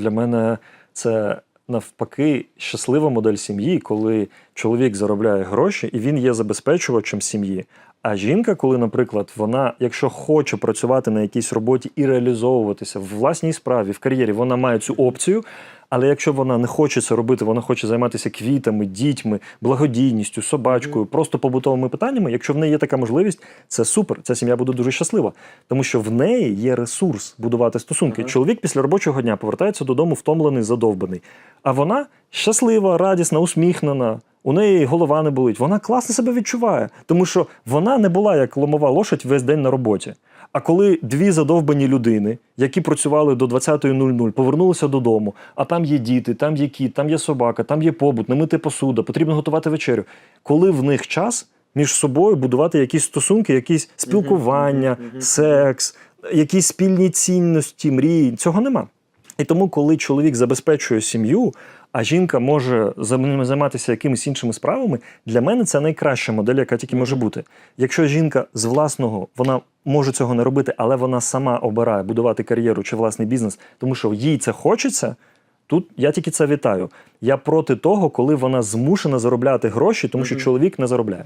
Для мене це навпаки щаслива модель сім'ї, коли чоловік заробляє гроші і він є забезпечувачем сім'ї. А жінка, коли, наприклад, вона, якщо хоче працювати на якійсь роботі і реалізовуватися в власній справі, в кар'єрі, вона має цю опцію. Але якщо вона не хоче це робити, вона хоче займатися квітами, дітьми, благодійністю, собачкою, просто побутовими питаннями. Якщо в неї є така можливість, це супер. Ця сім'я буде дуже щаслива, тому що в неї є ресурс будувати стосунки. Чоловік після робочого дня повертається додому втомлений, задовбаний. А вона щаслива, радісна, усміхнена. У неї голова не болить. Вона класно себе відчуває, тому що вона не була як ломова лошадь весь день на роботі. А коли дві задовбані людини, які працювали до 20.00, повернулися додому, а там є діти, там є кіт, там є собака, там є побут, не мити посуда, потрібно готувати вечерю. Коли в них час між собою будувати якісь стосунки, якісь спілкування, секс, якісь спільні цінності, мрії, цього нема. І тому, коли чоловік забезпечує сім'ю, а жінка може займатися якимись іншими справами, для мене це найкраща модель, яка тільки може бути. Якщо жінка з власного вона може цього не робити, але вона сама обирає будувати кар'єру чи власний бізнес, тому що їй це хочеться. Тут я тільки це вітаю. Я проти того, коли вона змушена заробляти гроші, тому що чоловік не заробляє.